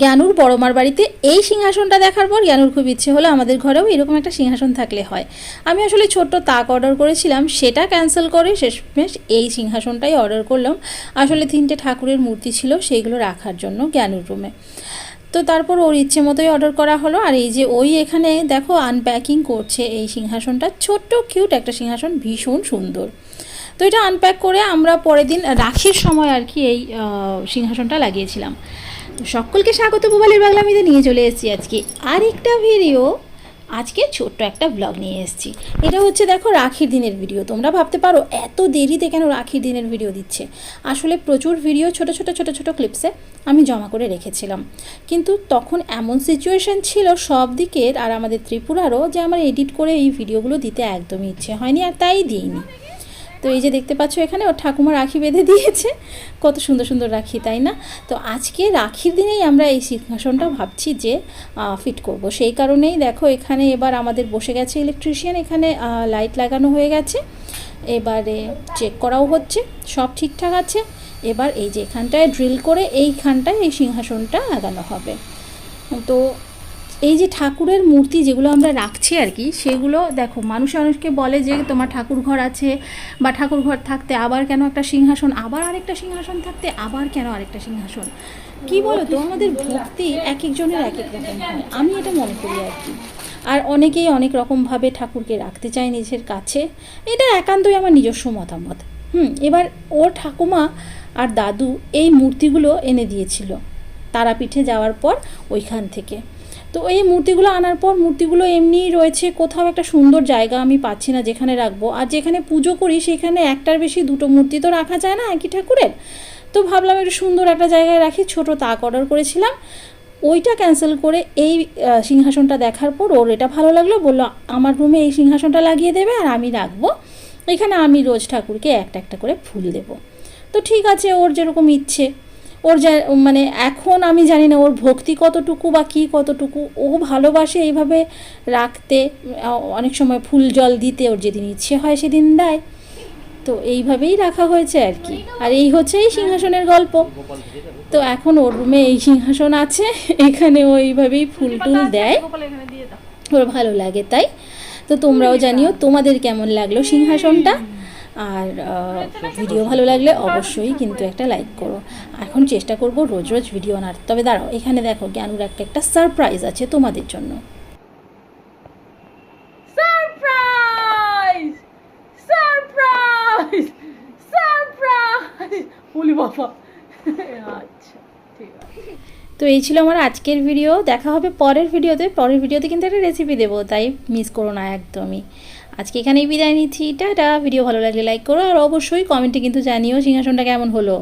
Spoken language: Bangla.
জ্ঞানুর বড়মার বাড়িতে এই সিংহাসনটা দেখার পর জ্ঞানুর খুব ইচ্ছে হলো আমাদের ঘরেও এরকম একটা সিংহাসন থাকলে হয়। আমি আসলে ছোট্ট তাক অর্ডার করেছিলাম, সেটা ক্যান্সেল করে শেষমেশ এই সিংহাসনটাই অর্ডার করলাম। আসলে তিনটে ঠাকুরের মূর্তি ছিল, সেইগুলো রাখার জন্য জ্ঞানুর রুমে তো তারপর ওর ইচ্ছে মতোই অর্ডার করা হলো, আর এই যে ওই এখানে দেখো আনপ্যাকিং করছে এই সিংহাসনটা, ছোট্ট কিউট একটা সিংহাসন, ভীষণ সুন্দর। তো এটা আনপ্যাক করে আমরা পরের দিন রাখির সময় আর কি এই সিংহাসনটা লাগিয়েছিলাম। সকলকে স্বাগত, মোবাইলের বাংলামিতে নিয়ে চলে এসেছি আজকে আরেকটা ভিডিও আজকে ছোট্ট একটা ব্লগ নিয়ে এসেছি। এটা হচ্ছে দেখো রাখির দিনের ভিডিও তোমরা ভাবতে পারো, এত দেরিতে কেন রাখির দিনের ভিডিও দিচ্ছে? আসলে প্রচুর ভিডিও ছোট ছোট ছোট ছোট ক্লিপসে আমি জমা করে রেখেছিলাম। কিন্তু তখন এমন সিচুয়েশান ছিল সব দিকের আর আমাদের ত্রিপুরারও যে আমার এডিট করে এই ভিডিওগুলো দিতে একদমই ইচ্ছে হয়নি আর তাই দিইনি। তো এই যে দেখতে পাচ্ছ এখানে, ওর ঠাকুমা রাখি বেঁধে দিয়েছে। কত সুন্দর সুন্দর রাখি, তাই না? তো আজকে রাখির দিনেই আমরা এই সিংহাসনটা ভাবছি যে ফিট করব। সেই কারণেই দেখো এখানে এবার আমাদের বসে গেছে ইলেকট্রিশিয়ান এখানে লাইট লাগানো হয়ে গেছে। এবারে চেক করাও হচ্ছে, সব ঠিকঠাক আছে। এবার এই যে এখানটায় ড্রিল করে এইখানটায় এই সিংহাসনটা লাগানো হবে। তো এই যে ঠাকুরের মূর্তি যেগুলো আমরা রাখছি আর কি, সেগুলো দেখো, মানুষ মানুষকে বলে যে তোমার ঠাকুর ঘর আছে বা ঠাকুর ঘর থাকতে আবার কেন একটা সিংহাসন, আবার আরেকটা সিংহাসন থাকতে আবার কেন আরেকটা সিংহাসন? কি বলো তো আমাদের ভক্তি এক একজনের এক এক রকম আমি এটা মনে করি আর কি। আর অনেকেই অনেক রকমভাবে ঠাকুরকে রাখতে চায় নিজের কাছে, এটা একান্তই আমার নিজস্ব মতামত। হুম, এবার ওর ঠাকুমা আর দাদু এই মূর্তিগুলো এনে দিয়েছিল, তারাপীঠে যাওয়ার পর ওইখান থেকে। তো এই মূর্তিগুলো আনার পর মূর্তিগুলো এমনিই রয়েছে, কোথাও একটা সুন্দর জায়গা আমি পাচ্ছি না যেখানে রাখব। আর যেখানে পুজো করি সেখানে একটার বেশি দুটো মূর্তি তো রাখা যায় না, একই ঠাকুরের। তো ভাবলাম একটু সুন্দর একটা জায়গায় রাখি, ছোট তাক অর্ডার করেছিলাম। ওইটা ক্যান্সেল করে এই সিংহাসনটা দেখার পর ওর এটা ভালো লাগল, বলল, আমার রুমে এই সিংহাসনটা লাগিয়ে দেবে আর আমি রাখব। এখানে আমি রোজ ঠাকুরকে একটা একটা করে ফুল দেবো। তো ঠিক আছে, ওর যেরকম ইচ্ছে। ওর মানে এখন আমি জানি না ওর ভক্তি কতটুকু বা কী কতটুকু, ও ভালোবাসে এইভাবে রাখতে অনেক সময় ফুল জল দিতে ওর যেদিন ইচ্ছে হয় সেদিন দেয়। তো এইভাবেই রাখা হয়েছে আর কি। আর এই হচ্ছে এই সিংহাসনের গল্প। তো এখন ওর রুমে এই সিংহাসন আছে, এখানে ও এইভাবেই ফুল টুল দেয়। ওর ভালো লাগে তাই। তো তোমরাও জানিও তোমাদের কেমন লাগল সিংহাসনটা? আর ভিডিও ভালো লাগলে অবশ্যই কিন্তু একটা লাইক করো। এখন চেষ্টা করব রোজ রোজ ভিডিও আনার। তবে দাঁড়াও এখানে দেখো জ্ঞানুর একটা একটা সারপ্রাইজ আছে তোমাদের জন্য। বাবা। আচ্ছা ঠিক আছে। তো এই ছিল আমার আজকের ভিডিও দেখা হবে পরের ভিডিওতে পরের ভিডিওতে কিন্তু একটা রেসিপি দেবো তাই মিস করো না একদমই। আজকে এখানেই বিদায় নিচ্ছি। টাটা। ভিডিও ভালো লাগলে লাইক করো আর অবশ্যই কমেন্টে কিন্তু জানিও সিংহাসনটা কেমন হলো।